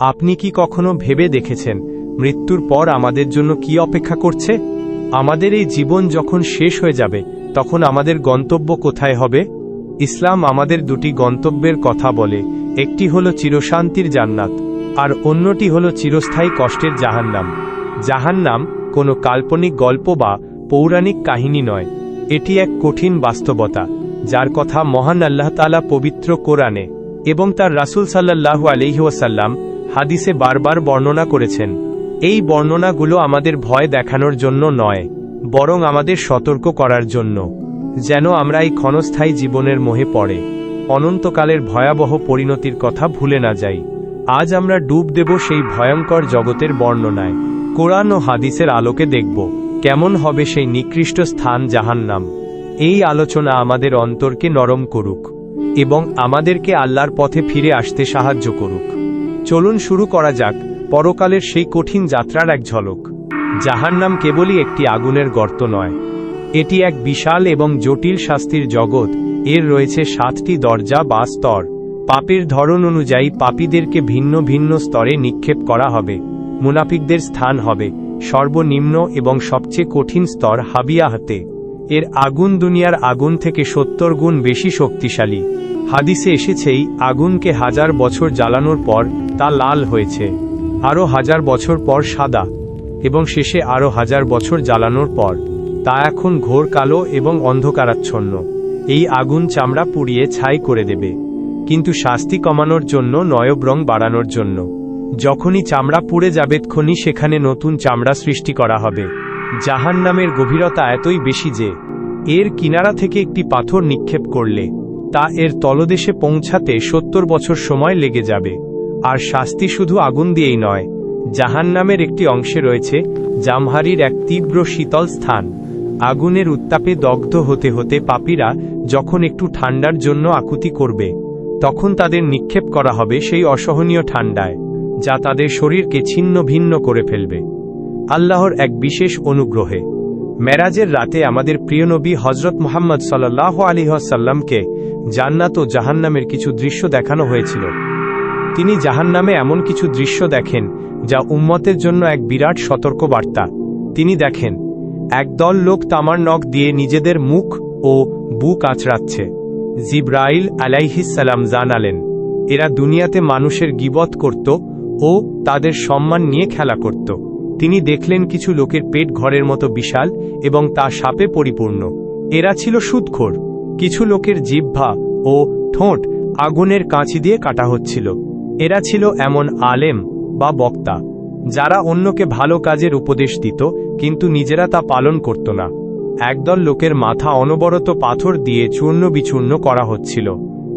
আপনি কি কখনো ভেবে দেখেছেন মৃত্যুর পর আমাদের জন্য কি অপেক্ষা করছে? আমাদের এই জীবন যখন শেষ হয়ে যাবে, তখন আমাদের গন্তব্য কোথায় হবে? ইসলাম আমাদের দুটি গন্তব্যের কথা বলে, একটি হল চিরশান্তির জান্নাত, আর অন্যটি হল চিরস্থায়ী কষ্টের জাহান্নাম। জাহান্নাম কোনো কাল্পনিক গল্প বা পৌরাণিক কাহিনী নয়। এটি এক কঠিন বাস্তবতা, যার কথা মহান আল্লাহ তালা পবিত্র কোরআনে এবং তার রাসূল সাল্লাল্লাহু আলহিহাসাল্লাম হাদিসে বারবার বর্ণনা করেছেন। এই বর্ণনাগুলো আমাদের ভয় দেখানোর জন্য নয়, বরং আমাদের সতর্ক করার জন্য। যেন আমরা এই ক্ষণস্থায়ী জীবনের মোহে পড়ে, অনন্তকালের ভয়াবহ পরিণতির কথা ভুলে না যাই। আজ আমরা ডুব দেব সেই ভয়ঙ্কর জগতের বর্ণনায়। কোরআন ও হাদিসের আলোকে দেখব, কেমন হবে সেই নিকৃষ্ট স্থান জাহান্নাম। এই আলোচনা আমাদের অন্তরকে নরম করুক, এবং আমাদেরকে আল্লাহর পথে ফিরে আসতে সাহায্য করুক। চলুন শুরু করা যাক, পরকালের সেই কঠিন যাত্রার এক ঝলক। জাহান্নাম কেবলই একটি আগুনের গর্ত নয়। এটি এক বিশাল এবং জটিল শাস্তির জগৎ, এর রয়েছে সাতটি দরজা বা স্তর। পাপের ধরন অনুযায়ী পাপীদেরকে ভিন্ন ভিন্ন স্তরে নিক্ষেপ করা হবে। মুনাফিকদের স্থান হবে, সর্বনিম্ন এবং সবচেয়ে কঠিন স্তর হাবিয়াহাতে। এর আগুন দুনিয়ার আগুন থেকে সত্তর গুণ বেশি শক্তিশালী। হাদিসে এসেছেই, আগুনকে হাজার বছর জ্বালানোর পর তা লাল হয়েছে, আরও হাজার বছর পর সাদা, এবং শেষে আরও হাজার বছর জ্বালানোর পর, তা এখন ঘোর কালো এবং অন্ধকারাচ্ছন্ন। এই আগুন চামড়া পুড়িয়ে ছাই করে দেবে, কিন্তু শাস্তি কমানোর জন্য নয়ব রং বাড়ানোর জন্য। যখনই চামড়া পুড়ে যাবে তখনই সেখানে নতুন চামড়া সৃষ্টি করা হবে। জাহান নামের গভীরতা এতই বেশি যে, এর কিনারা থেকে একটি পাথর নিক্ষেপ করলে, তা এর তলদেশে পৌঁছাতে সত্তর বছর সময় লেগে যাবে। আর শাস্তি শুধু আগুন দিয়েই নয় জাহান নামের একটি অংশে রয়েছে জামহারির এক তীব্র শীতল স্থান। আগুনের উত্তাপে দগ্ধ হতে হতে পাপীরা যখন একটু ঠান্ডার জন্য আকুতি করবে, তখন তাদের নিক্ষেপ করা হবে সেই অসহনীয় ঠান্ডায়। যা তাদের শরীরকে ছিন্ন ভিন্ন করে ফেলবে। আল্লাহর এক বিশেষ অনুগ্রহে। মেরাজের রাতে আমাদের প্রিয় নবী হজরত মোহাম্মদ সাল্লাহ আলিহাসাল্লামকে জান্নাত ও জাহান্নামের কিছু দৃশ্য দেখানো হয়েছিল। তিনি জাহান্নামে এমন কিছু দৃশ্য দেখেন, যা উম্মতের জন্য এক বিরাট সতর্ক বার্তা তিনি দেখেন একদল লোক তামার নখ দিয়ে নিজেদের মুখ ও বুক আঁচড়াচ্ছে। জিব্রাইল আলাইহিসাল্লাম জানালেন, এরা দুনিয়াতে মানুষের গিবত করত ও তাদের সম্মান নিয়ে খেলা করত। তিনি দেখলেন কিছু লোকের পেট ঘরের মতো বিশাল এবং তা সাপে পরিপূর্ণ। এরা ছিল সুদখোর। কিছু লোকের জিহ্বা ও ঠোঁট আগুনের কাঁচি দিয়ে কাটা হচ্ছিল। এরা ছিল এমন আলেম বা বক্তা, যারা অন্যকে ভালো কাজের উপদেশ দিত, কিন্তু নিজেরা তা পালন করত না। একদল লোকের মাথা অনবরত পাথর দিয়ে চূর্ণ বিচূর্ণ করা হচ্ছিল।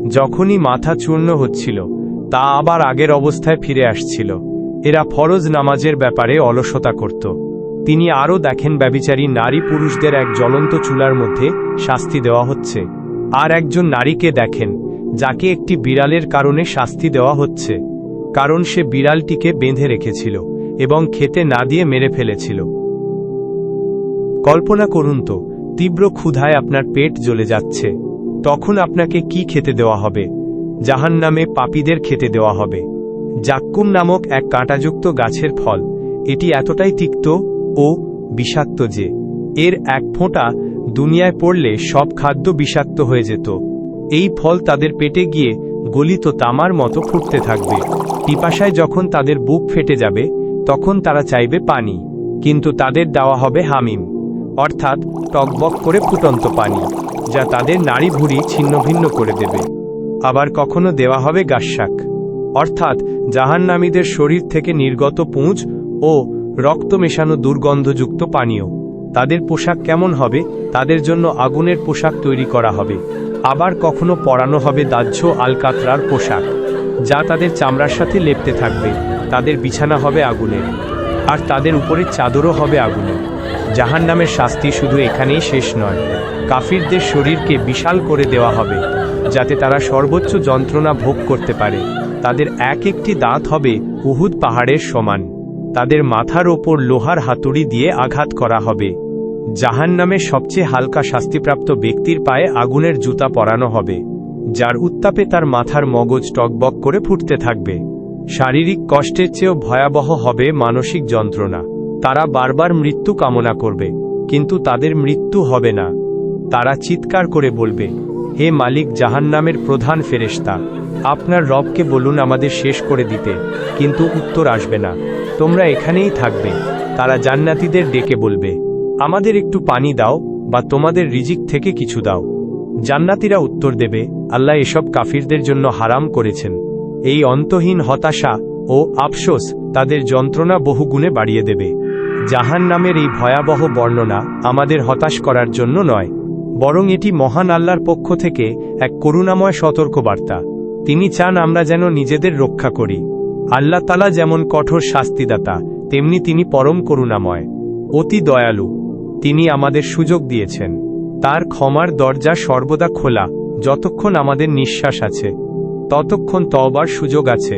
যখনই মাথা চূর্ণ হচ্ছিল তা আবার আগের অবস্থায় ফিরে আসছিল। এরা ফরজ নামাজের ব্যাপারে অলসতা করত। তিনি আরও দেখেন ব্যবিচারী নারী পুরুষদের এক জ্বলন্ত চুলার মধ্যে শাস্তি দেওয়া হচ্ছে। আর একজন নারীকে দেখেন, যাকে একটি বিড়ালের কারণে শাস্তি দেওয়া হচ্ছে। কারণ সে বিড়ালটিকে বেঁধে রেখেছিল এবং খেতে না দিয়ে মেরে ফেলেছিল। কল্পনা করুন তো, তীব্র ক্ষুধায় আপনার পেট জ্বলে যাচ্ছে। তখন আপনাকে কি খেতে দেওয়া হবে? জাহান নামে পাপীদের খেতে দেওয়া হবে। জাক্কুম নামক এক কাঁটাযুক্ত গাছের ফল, এটি এতটাই তিক্ত ও বিষাক্ত যে, এর এক ফোঁটা দুনিয়ায় পড়লে সব খাদ্য বিষাক্ত হয়ে যেত। এই ফল তাদের পেটে গিয়ে গলিত তামার মতো ফুটতে থাকবে। পিপাসায় যখন তাদের বুক ফেটে যাবে, তখন তারা চাইবে পানি, কিন্তু তাদের দেওয়া হবে হামিম, অর্থাৎ টকবক করে ফুটন্ত পানি, যা তাদের নাড়ি ভুড়ি ছিন্নভিন্ন করে দেবে। আবার কখনো দেওয়া হবে গাস্যাক অর্থাৎ জাহান্নামীদের শরীর থেকে নির্গত পুঁজ ও রক্ত মেশানো দুর্গন্ধযুক্ত পানীয়। তাদের পোশাক কেমন হবে, তাদের জন্য আগুনের পোশাক তৈরি করা হবে। আবার কখনো পরানো হবে দাহ্য আলকাতরার পোশাক, যা তাদের চামড়ার সাথে লেপতে থাকবে। তাদের বিছানা হবে আগুনের, আর তাদের উপরে চাদরও হবে আগুনের। জাহান নামের শাস্তি শুধু এখানেই শেষ নয়। কাফিরদের শরীরকে বিশাল করে দেওয়া হবে, যাতে তারা সর্বোচ্চ যন্ত্রণা ভোগ করতে পারে। তাদের এক একটি দাঁত হবে উহুদ পাহাড়ের সমান। তাদের মাথার ওপর লোহার হাতুড়ি দিয়ে আঘাত করা হবে। জাহান নামে সবচেয়ে হালকা শাস্তিপ্রাপ্ত ব্যক্তির পায়ে আগুনের জুতা পরানো হবে, যার উত্তাপে তার মাথার মগজ টকবক করে ফুটতে থাকবে। শারীরিক কষ্টের চেয়েও ভয়াবহ হবে মানসিক যন্ত্রণা। তারা বারবার মৃত্যু কামনা করবে, কিন্তু তাদের মৃত্যু হবে না। তারা চিৎকার করে বলবে, হে মালিক জাহান্নামের প্রধান ফেরেশতা, আপনার রবকে বলুন আমাদের শেষ করে দিতে, কিন্তু উত্তর আসবে না। তোমরা এখানেই থাকবে, তারা জান্নাতীদের ডেকে বলবে, আমাদের একটু পানি দাও, বা তোমাদের রিজিক থেকে কিছু দাও। জান্নাতীরা উত্তর দেবে, আল্লাহ এসব কাফিরদের জন্য হারাম করেছেন। এই অন্তহীন হতাশা ও আফসোস তাদের যন্ত্রণা বহুগুণে বাড়িয়ে দেবে। জাহান নামের এই ভয়াবহ বর্ণনা আমাদের হতাশ করার জন্য নয়, বরং এটি মহান আল্লাহর পক্ষ থেকে এক করুণাময় সতর্কবার্তা। তিনি চান আমরা যেন নিজেদের রক্ষা করি। আল্লাহ তালা যেমন কঠোর শাস্তিদাতা, তেমনি তিনি পরম করুণাময়। অতি দয়ালু, তিনি আমাদের সুযোগ দিয়েছেন। তার ক্ষমার দরজা সর্বদা খোলা, যতক্ষণ আমাদের নিঃশ্বাস আছে। ততক্ষণ তবার সুযোগ আছে।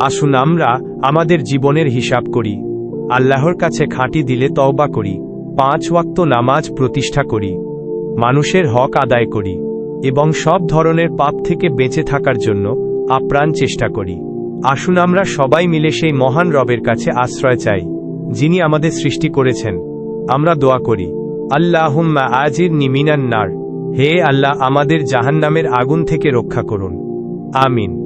আসুন আমরা আমাদের জীবনের হিসাব করি। আল্লাহর কাছে খাঁটি দিলে তওবা করি, পাঁচ ওয়াক্ত নামাজ প্রতিষ্ঠা করি, মানুষের হক আদায় করি, এবং সব ধরনের পাপ থেকে বেঁচে থাকার জন্য আপ্রাণ চেষ্টা করি। আসুন আমরা সবাই মিলে সেই মহান রবের কাছে আশ্রয় চাই, যিনি আমাদের সৃষ্টি করেছেন। আমরা দোয়া করি, আল্লাহুম্মা আজির নিমিনান নার, হে আল্লাহ আমাদের জাহান্নামের আগুন থেকে রক্ষা করুন। আমিন।